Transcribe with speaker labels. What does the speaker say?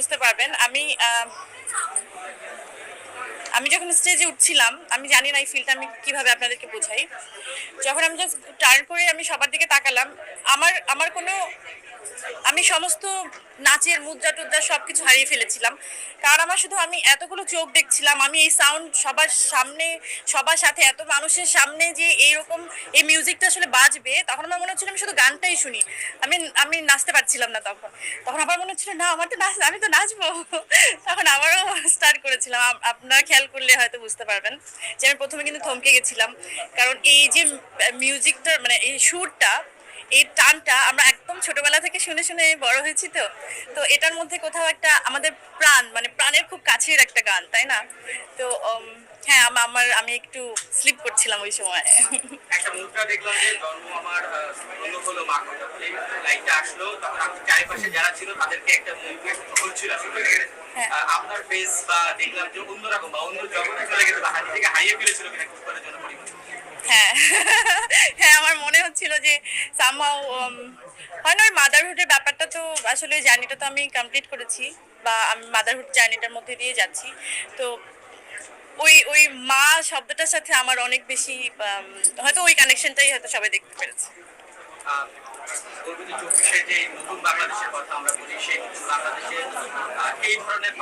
Speaker 1: বুঝতে পারবেন। আমি আমি যখন স্টেজে উঠছিলাম, আমি জানি না এই ফিলটা আমি কীভাবে আপনাদেরকে বোঝাই। যখন আমি জাস্ট টার্ন করে আমি সবার দিকে তাকালাম, আমার আমার কোনো আমি সমস্ত নাচের, মুদ্রা টুদ্রা সব কিছু হারিয়ে ফেলেছিলাম। কারণ আমার শুধু আমি এতগুলো চোখ দেখছিলাম, আমি এই সাউন্ড সবার সামনে, সবার সাথে, এত মানুষের সামনে যে এইরকম এই মিউজিকটা আসলে বাজবে, তখন আমার মনে হচ্ছিল আমি শুধু গানটাই শুনি। আমি আমি নাচতে পারছিলাম না তখন। তখন আমার মনে হচ্ছিল, না, আমার তো নাচ, আমি তো নাচবো। তখন আবারও স্টার্ট করেছিলাম। আপনারা খেয়াল করলে হয়তো বুঝতে পারবেন যে আমি প্রথমে কিন্তু থমকে গেছিলাম। কারণ এই যে মিউজিকটা মানে এই সুরটা এই টানটা আমরা একদম ছোটবেলা থেকে শুনে শুনে বড় হয়েছি তো। তো এটার মধ্যে কোথাও একটা আমাদের প্রাণ মানে প্রাণের খুব কাছের একটা গান তাই না? তো হ্যাঁ আম- আমার আমি একটু স্লিপ করছিলাম ওই সময়।
Speaker 2: একটা মুদ্রা দেখলাম যে জন্ম আমার অন্য হলো মা কথা। এই লাইনটা আসলো তখন আমি চারিপাশে যারা ছিল তাদেরকে একটা মুভমেন্ট হচ্ছিল আসলে।
Speaker 1: হ্যাঁ।
Speaker 2: আপনার ফেস বা দেখলাম যে অন্যরকম বা অন্য জগতে চলে গেছে বা হাতি থেকে হারিয়ে ফেলেছিল কিনা কিছুক্ষণের জন্য পরিবর্তন
Speaker 1: হ্যাঁ। হ্যাঁ আমার সামহাও হয় না ওই মাদারহুডের ব্যাপারটা তো আসলে জার্নিটা তো আমি কমপ্লিট করেছি বা আমি মাদারহুড জার্নিটার মধ্যে দিয়ে যাচ্ছি। তো ওই ওই মা শব্দটার সাথে আমার অনেক বেশি হয়তো ওই কানেকশনটাই হয়তো সবাই দেখতে পেরেছে।
Speaker 2: যে নতুন বাংলাদেশের কথা আমরা বলি সেই নতুন বাংলাদেশে আহ, এই ধরনের